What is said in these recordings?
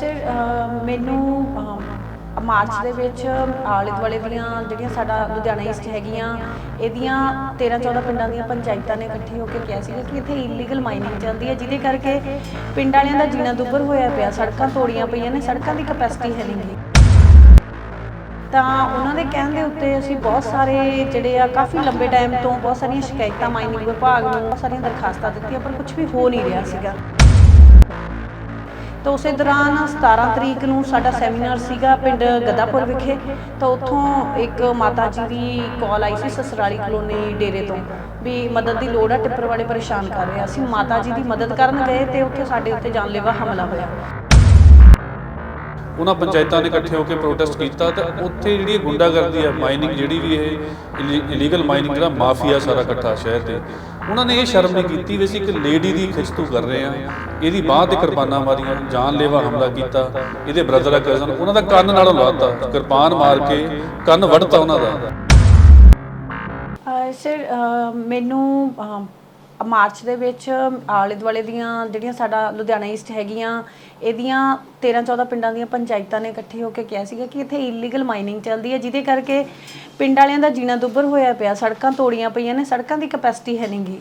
Sir ਮੈਨੂੰ March ਦੇ ਵਿੱਚ ਆਲੇ ਦੁਆਲੇ ਦੀਆਂ ਜਿਹੜੀਆਂ ਸਾਡਾ ਲੁਧਿਆਣਾ ਈਸਟ ਹੈਗੀਆਂ, ਇਹਦੀਆਂ 13 14 ਪਿੰਡਾਂ ਦੀਆਂ ਪੰਚਾਇਤਾਂ ਨੇ ਇਕੱਠੇ ਹੋ ਕੇ ਕਿਹਾ ਸੀਗਾ ਕਿ ਇੱਥੇ ਇਲੀਗਲ ਮਾਈਨਿੰਗ ਚੱਲਦੀ ਹੈ, ਜਿਹਦੇ ਕਰਕੇ ਪਿੰਡ ਵਾਲਿਆਂ ਦਾ ਜੀਣਾ ਦੁੱਭਰ ਹੋਇਆ ਪਿਆ, ਸੜਕਾਂ ਤੋੜੀਆਂ ਪਈਆਂ ਨੇ, ਸੜਕਾਂ ਦੀ ਕਪੈਸਿਟੀ ਹੈ ਨਹੀਂਗੀ ਤਾਂ ਉਹਨਾਂ ਦੇ ਕਹਿਣ ਦੇ ਉੱਤੇ ਅਸੀਂ ਬਹੁਤ ਸਾਰੇ ਜਿਹੜੇ ਆ, ਕਾਫੀ ਲੰਬੇ ਟਾਈਮ ਤੋਂ ਬਹੁਤ ਸਾਰੀਆਂ ਸ਼ਿਕਾਇਤਾਂ ਮਾਈਨਿੰਗ ਵਿਭਾਗ ਨੂੰ, ਬਹੁਤ ਸਾਰੀਆਂ ਦਰਖਾਸਤਾਂ ਦਿੱਤੀਆਂ, ਪਰ ਕੁਝ ਵੀ ਹੋ ਨਹੀਂ ਰਿਹਾ ਸੀਗਾ। ਤਾਂ ਉਸੇ ਦੌਰਾਨ 17 ਤਰੀਕ ਨੂੰ ਸਾਡਾ ਸੈਮੀਨਾਰ ਸੀਗਾ ਪਿੰਡ ਗਦਾਪੁਰ ਵਿਖੇ। ਤਾਂ ਉੱਥੋਂ ਇੱਕ ਮਾਤਾ ਜੀ ਦੀ ਕਾਲ ਆਈ ਸੀ ਸਸਰਾਲੀ ਕਲੋਨੀ ਡੇਰੇ ਤੋਂ ਵੀ ਮਦਦ ਦੀ ਲੋੜ ਆ, ਟਿੱਪਰ ਵਾਲੇ ਪਰੇਸ਼ਾਨ ਕਰ ਰਹੇ ਆ। ਅਸੀਂ ਮਾਤਾ ਜੀ ਦੀ ਮਦਦ ਕਰਨ ਗਏ ਤੇ ਉੱਥੇ ਸਾਡੇ ਉੱਤੇ ਜਾਨਲੇਵਾ ਹਮਲਾ ਹੋਇਆ। ਉਹਨਾਂ ਪੰਚਾਇਤਾਂ ਨੇ ਇਕੱਠੇ ਹੋ ਕੇ ਪ੍ਰੋਟੈਸਟ ਕੀਤਾ ਤੇ ਉੱਥੇ ਜਿਹੜੀ ਗੁੰਡਾਗਰਦੀ ਆ ਮਾਈਨਿੰਗ ਜਿਹੜੀ ਵੀ ਇਹ ਇਲੀਗਲ ਮਾਈਨਿੰਗ ਜਿਹੜਾ ਮਾਫੀਆ ਸਾਰਾ ਇਕੱਠਾ ਸ਼ਹਿਰ ਤੇ ਉਹਨਾਂ ਨੇ ਇਹ ਸ਼ਰਮ ਨਹੀਂ ਕੀਤੀ ਵੀ ਅਸੀਂ ਇੱਕ ਲੇਡੀ ਦੀ ਖਿੱਚਤੂ ਕਰ ਰਹੇ ਆ ਇਹਦੀ ਬਾਹ ਤੇ ਕਿਰਪਾਨਾਂ ਮਾਰੀਆਂ, ਜਾਨਲੇਵਾ ਹਮਲਾ ਕੀਤਾ, ਇਹਦੇ ਬ੍ਰਦਰ ਆ ਕਜ਼ਨ ਉਹਨਾਂ ਦਾ ਕੰਨ ਨਾਲੋਂ ਲਾਤਾ ਕਿਰਪਾਨ ਮਾਰ ਕੇ ਕੰਨ ਵੱਢਤਾ ਉਹਨਾਂ ਦਾ। ਸਰ ਮੈਨੂੰ ਮਾਰਚ ਦੇ ਵਿੱਚ ਆਲੇ ਦੁਆਲੇ ਦੀਆਂ ਜਿਹੜੀਆਂ ਸਾਡਾ ਲੁਧਿਆਣਾ ਈਸਟ ਹੈਗੀਆਂ, ਇਹਦੀਆਂ 13 14 ਪਿੰਡਾਂ ਦੀਆਂ ਪੰਚਾਇਤਾਂ ਨੇ ਇਕੱਠੇ ਹੋ ਕੇ ਕਿਹਾ ਸੀਗਾ ਕਿ ਇੱਥੇ ਇਲੀਗਲ ਮਾਈਨਿੰਗ ਚੱਲਦੀ ਹੈ, ਜਿਹਦੇ ਕਰਕੇ ਪਿੰਡ ਵਾਲਿਆਂ ਦਾ ਜੀਣਾ ਦੁੱਭਰ ਹੋਇਆ ਪਿਆ, ਸੜਕਾਂ ਤੋੜੀਆਂ ਪਈਆਂ ਨੇ, ਸੜਕਾਂ ਦੀ ਕਪੈਸਿਟੀ ਹੈ ਨਹੀਂਗੀ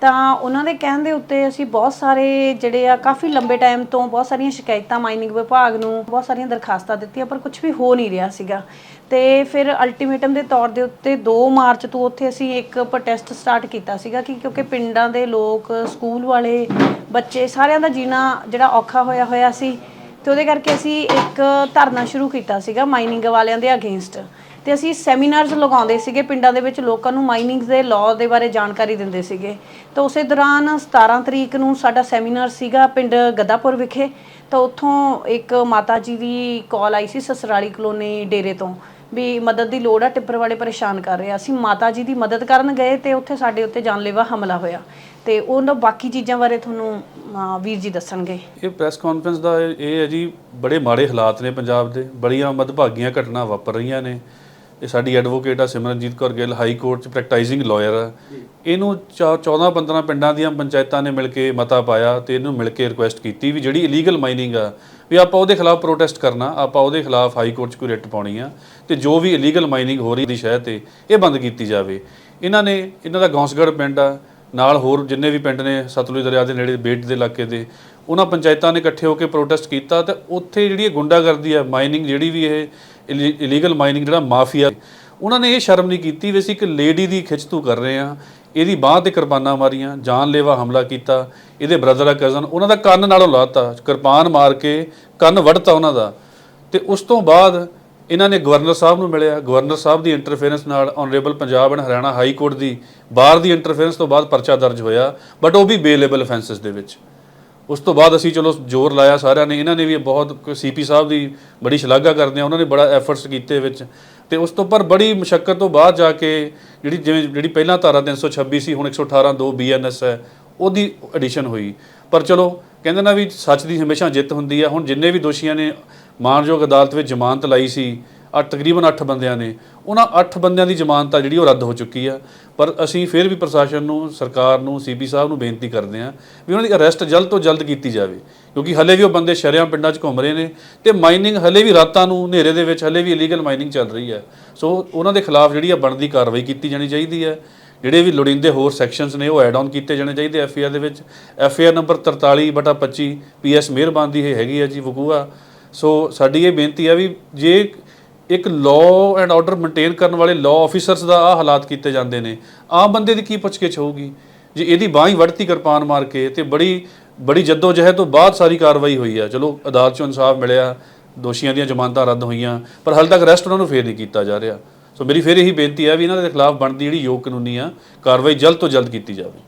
ਤਾਂ ਉਹਨਾਂ ਦੇ ਕਹਿਣ ਦੇ ਉੱਤੇ ਅਸੀਂ ਬਹੁਤ ਸਾਰੇ ਜਿਹੜੇ ਆ ਕਾਫੀ ਲੰਬੇ ਟਾਈਮ ਤੋਂ ਬਹੁਤ ਸਾਰੀਆਂ ਸ਼ਿਕਾਇਤਾਂ ਮਾਈਨਿੰਗ ਵਿਭਾਗ ਨੂੰ ਬਹੁਤ ਸਾਰੀਆਂ ਦਰਖਾਸਤਾਂ ਦਿੱਤੀਆਂ, ਪਰ ਕੁਝ ਵੀ ਹੋ ਨਹੀਂ ਰਿਹਾ ਸੀਗਾ। ਤੇ ਫਿਰ ਅਲਟੀਮੇਟਮ ਦੇ ਤੌਰ ਦੇ ਉੱਤੇ 2 ਮਾਰਚ ਤੋਂ ਉੱਥੇ ਅਸੀਂ ਇੱਕ ਪ੍ਰੋਟੈਸਟ ਸਟਾਰਟ ਕੀਤਾ ਸੀਗਾ ਕਿ ਕਿਉਂਕਿ ਪਿੰਡਾਂ ਦੇ ਲੋਕ ਸਕੂਲ ਵਾਲੇ, ਬੱਚੇ ਸਾਰਿਆਂ ਦਾ ਜੀਣਾ ਜਿਹੜਾ ਔਖਾ ਹੋਇਆ ਹੋਇਆ ਸੀ ਤੇ ਉਹਦੇ ਕਰਕੇ ਅਸੀਂ ਇੱਕ ਧਰਨਾ ਸ਼ੁਰੂ ਕੀਤਾ ਸੀਗਾ ਮਾਈਨਿੰਗ ਵਾਲਿਆਂ ਦੇ ਅਗੇਂਸਟ ਤੇ ਅਸੀਂ ਸੈਮੀਨਾਰਸ ਲਗਾਉਂਦੇ ਸੀਗੇ, ਪਿੰਡਾਂ ਦੇ ਵਿੱਚ ਲੋਕਾਂ ਨੂੰ ਮਾਈਨਿੰਗ ਦੇ ਲਾਅ ਦੇ ਬਾਰੇ ਜਾਣਕਾਰੀ ਦਿੰਦੇ ਸੀਗੇ। ਤਾਂ ਉਸੇ ਦੌਰਾਨ 17 ਤਰੀਕ ਨੂੰ ਸਾਡਾ ਸੈਮੀਨਾਰ ਸੀਗਾ ਪਿੰਡ ਗਦਾਪੁਰ ਵਿਖੇ। ਤਾਂ ਉੱਥੋਂ ਇੱਕ ਮਾਤਾ ਜੀ ਦੀ ਕਾਲ ਆਈ ਸੀ ਸਸਰਾਲੀ ਕਲੋਨੀ ਡੇਰੇ ਤੋਂ, ਵੀ ਮਦਦ ਦੀ ਲੋੜ ਆ, ਟਿੱਪਰ ਵਾਲੇ ਪਰੇਸ਼ਾਨ ਕਰ ਰਹੇ ਆ। ਅਸੀਂ ਮਾਤਾ ਜੀ ਦੀ ਮਦਦ ਕਰਨ ਗਏ ਤੇ ਉੱਥੇ ਸਾਡੇ ਉੱਤੇ ਜਾਨਲੇਵਾ ਹਮਲਾ ਹੋਇਆ। ਤੇ ਉਹਨਾਂ ਬਾਕੀ ਚੀਜ਼ਾਂ ਬਾਰੇ ਤੁਹਾਨੂੰ ਵੀਰ ਜੀ ਦੱਸਣਗੇ। ਇਹ ਪ੍ਰੈਸ ਕਾਨਫਰੰਸ ਦਾ ਇਹ ਇਹ ਹੈ ਜੀ, ਬੜੇ ਮਾੜੇ ਹਾਲਾਤ ਨੇ ਪੰਜਾਬ ਦੇ। ਬੜੀਆਂ ਮਦਭਾਗੀਆਂ ਘਟਨਾ ਵਾਪਰ ਰਹੀਆਂ ਨੇ। ਇਹ ਸਾਡੀ ਐਡਵੋਕੇਟ ਆ ਸਿਮਰਨਜੀਤ ਕੌਰ ਗਿੱਲ ਹਾਈ ਕੋਰਟ 'ਚ ਪ੍ਰੈਕਟਾਈਜ਼ਿੰਗ ਲਾਇਰ ਆ। ਇਹਨੂੰ 14 15 ਪਿੰਡਾਂ ਦੀਆਂ ਪੰਚਾਇਤਾਂ ਨੇ ਮਿਲ ਕੇ ਮਤਾ ਪਾਇਆ ਤੇ ਇਹਨੂੰ ਮਿਲ ਕੇ ਰਿਕੁਐਸਟ ਕੀਤੀ ਵੀ ਜਿਹੜੀ ਇਲੀਗਲ ਮਾਈਨਿੰਗ ਆ ਵੀ ਆਪਾਂ ਉਹਦੇ ਖਿਲਾਫ ਪ੍ਰੋਟੈਸਟ ਕਰਨਾ ਆਪਾਂ ਉਹਦੇ ਖਿਲਾਫ ਹਾਈ ਕੋਰਟ 'ਚ ਕੋਈ ਰਿਟ ਪਾਉਣੀ ਆ ਤੇ ਜੋ ਵੀ ਇਲੀਗਲ ਮਾਈਨਿੰਗ ਹੋ ਰਹੀ ਦੀ ਸ਼ਹਿਰ ਤੇ ਇਹ ਬੰਦ ਕੀਤੀ ਜਾਵੇ। ਇਹਨਾਂ ਨੇ ਇਹਨਾਂ ਦਾ ਗੌਂਸਗੜ੍ਹ ਪਿੰਡ ਆ ਨਾਲ ਹੋਰ ਜਿੰਨੇ ਵੀ ਪਿੰਡ ਨੇ ਸਤਲੁਜ ਦਰਿਆ ਦੇ ਨੇੜੇ ਬੇਟ ਦੇ ਇਲਾਕੇ ਦੇ ਉਹਨਾਂ ਪੰਚਾਇਤਾਂ ਨੇ ਇਕੱਠੇ ਹੋ ਕੇ ਪ੍ਰੋਟੈਸਟ ਕੀਤਾ ਤੇ ਉੱਥੇ ਜਿਹੜੀ ਇਹ ਗੁੰਡਾਗਰਦੀ ਆ ਮਾਈਨਿੰਗ ਜਿਹੜੀ ਵੀ ਇਹ ਇਲੀਗਲ ਮਾਈਨਿੰਗ ਜਿਹੜਾ ਮਾਫੀਆ, ਉਹਨਾਂ ਨੇ ਇਹ ਸ਼ਰਮ ਨਹੀਂ ਕੀਤੀ ਵੀ ਅਸੀਂ ਇੱਕ ਲੇਡੀ ਦੀ ਖਿੱਚਤੂ ਕਰ ਰਹੇ ਹਾਂ, ਇਹਦੀ ਬਾਹ ਤੇ ਕਿਰਪਾਨਾਂ ਮਾਰੀਆਂ, ਜਾਨਲੇਵਾ ਹਮਲਾ ਕੀਤਾ, ਇਹਦੇ ਬ੍ਰਦਰ ਆ ਕਜ਼ਨ ਉਹਨਾਂ ਦਾ ਕੰਨ ਨਾਲੋਂ ਲਾਤਾ, ਕਿਰਪਾਨ ਮਾਰ ਕੇ ਕੰਨ ਵੱਢਤਾ ਉਹਨਾਂ ਦਾ। ਤੇ ਉਸ ਤੋਂ ਬਾਅਦ ਇਹਨਾਂ ਨੇ ਗਵਰਨਰ ਸਾਹਿਬ ਨੂੰ ਮਿਲਿਆ, ਗਵਰਨਰ ਸਾਹਿਬ ਦੀ ਇੰਟਰਫੇਰੈਂਸ ਨਾਲ honourable Punjab and Haryana high court ਦੀ, ਬਾਹਰ ਦੀ ਇੰਟਰਫੇਰੈਂਸ ਤੋਂ ਬਾਅਦ ਪਰਚਾ ਦਰਜ ਹੋਇਆ ਬਟ ਉਹ ਵੀ ਬੇਲੇਬਲ ਅਫੈਂਸਸ ਦੇ ਵਿੱਚ। ਉਸ ਤੋਂ ਬਾਅਦ ਅਸੀਂ ਚਲੋ ਜ਼ੋਰ ਲਾਇਆ ਸਾਰਿਆਂ ਨੇ। ਇਹਨਾਂ ਨੇ ਵੀ ਬਹੁਤ ਸੀਪੀ ਸਾਹਿਬ ਦੀ ਬੜੀ ਸ਼ਲਾਘਾ ਕਰਦੇ ਆ। ਉਹਨਾਂ ਨੇ ਬੜਾ ਐਫਰਟਸ ਕੀਤੇ ਵਿੱਚ। ਤੇ ਉਸ ਤੋਂ ਪਰ ਬੜੀ ਮੁਸ਼ਕਲ ਤੋਂ ਬਾਅਦ ਜਾ ਕੇ ਜਿਹੜੀ ਜਿਵੇਂ ਜਿਹੜੀ ਪਹਿਲਾਂ ਧਾਰਾ 326 ਸੀ ਹੁਣ 118 2 ਬੀਐਨਐਸ ਹੈ, ਉਹਦੀ ਐਡੀਸ਼ਨ ਹੋਈ। ਪਰ ਚਲੋ, ਕਹਿੰਦੇ ਨਾ ਵੀ ਸੱਚ ਦੀ ਹਮੇਸ਼ਾ ਜਿੱਤ ਹੁੰਦੀ ਆ। ਹੁਣ ਜਿੰਨੇ ਵੀ ਦੋਸ਼ੀਆਂ ਨੇ ਮਾਨਯੋਗ ਅਦਾਲਤ ਵਿੱਚ ਜ਼ਮਾਨਤ ਲਾਈ ਸੀ ਤਕਰੀਬਨ 8 ਬੰਦਿਆਂ ਨੇ। ਉਹਨਾਂ 8 ਬੰਦਿਆਂ ਦੀ ਜ਼ਮਾਨਤ ਆ ਜਿਹੜੀ ਉਹ ਰੱਦ ਹੋ ਚੁੱਕੀ ਆ। ਪਰ ਅਸੀਂ ਫਿਰ ਵੀ ਪ੍ਰਸ਼ਾਸਨ ਨੂੰ, ਸਰਕਾਰ ਨੂੰ ਸੀਪੀ ਸਾਹਿਬ ਨੂੰ ਬੇਨਤੀ ਕਰਦੇ ਆ ਵੀ ਉਹਨਾਂ ਦੀ ਅਰੈਸਟ ਜਲਦ ਤੋਂ ਜਲਦ ਕੀਤੀ ਜਾਵੇ। ਕਿਉਂਕਿ ਹਲੇ ਵੀ ਉਹ ਬੰਦੇ ਸ਼ਰਿਆਂ ਪਿੰਡਾਂ 'ਚ ਘੁੰਮ ਰਹੇ ਨੇ ਤੇ ਮਾਈਨਿੰਗ ਹਲੇ ਵੀ ਰਾਤਾਂ ਨੂੰ ਹਨੇਰੇ ਦੇ ਵਿੱਚ, ਹਲੇ ਵੀ ਇਲੀਗਲ ਮਾਈਨਿੰਗ ਚੱਲ ਰਹੀ ਹੈ। ਸੋ ਉਹਨਾਂ ਦੇ ਖਿਲਾਫ ਜਿਹੜੀ ਆ ਬਣਦੀ ਕਾਰਵਾਈ ਕੀਤੀ ਜਾਣੀ ਚਾਹੀਦੀ ਹੈ। ਜਿਹੜੇ ਵੀ ਲੋੜੀਂਦੇ ਹੋਰ ਸੈਕਸ਼ਨਸ ਨੇ ਉਹ ਐਡ ਆਨ ਕੀਤੇ ਜਾਣੇ ਚਾਹੀਦੇ ਐਫ ਆਰ ਦੇ ਵਿੱਚ। F R number 43/25 PS Mehrban ਦੀ ਇਹ ਹੈਗੀ ਆ ਜੀ, ਵਕੂਆ। ਸੋ ਸਾਡੀ ਇਹ ਬੇਨਤੀ ਆ ਵੀ ਜੇ ਇੱਕ ਲਾਅ ਐਂਡ ਆਰਡਰ ਮੇਨਟੇਨ ਕਰਨ ਵਾਲੇ ਲਾਅ ਆਫੀਸਰਸ ਦਾ ਆ ਹਾਲਾਤ ਕੀਤੇ ਜਾਂਦੇ ਨੇ। ਆਮ ਬੰਦੇ ਦੀ ਕੀ ਪੁੱਛਗਿੱਛ ਹੋਊਗੀ? ਜੇ ਇਹਦੀ ਬਾਂਹ ਹੀ ਵੜਤੀ ਕਿਰਪਾਨ ਮਾਰ ਕੇ ਤੇ ਬੜੀ ਬੜੀ ਜਹਿਦ ਤੋਂ ਬਾਅਦ ਸਾਰੀ ਕਾਰਵਾਈ ਹੋਈ ਆ। ਚਲੋ, ਅਦਾਲਤ ਚੋਂ ਇਨਸਾਫ ਮਿਲਿਆ, ਦੋਸ਼ੀਆਂ ਦੀਆਂ ਜ਼ਮਾਨਤਾਂ ਰੱਦ ਹੋਈਆਂ, ਪਰ ਹਾਲੇ ਤੱਕ ਅਰੈਸਟ ਉਹਨਾਂ ਨੂੰ ਫੇਰ ਨਹੀਂ ਕੀਤਾ ਜਾ ਰਿਹਾ। ਸੋ ਮੇਰੀ ਫਿਰ ਇਹੀ ਬੇਨਤੀ ਹੈ ਵੀ ਇਹਨਾਂ ਦੇ ਖਿਲਾਫ ਬਣਦੀ ਜਿਹੜੀ ਯੋਗ ਕਾਨੂੰਨੀ ਆ, ਕਾਰਵਾਈ ਜਲਦ ਤੋਂ ਜਲਦ ਕੀਤੀ ਜਾਵੇ।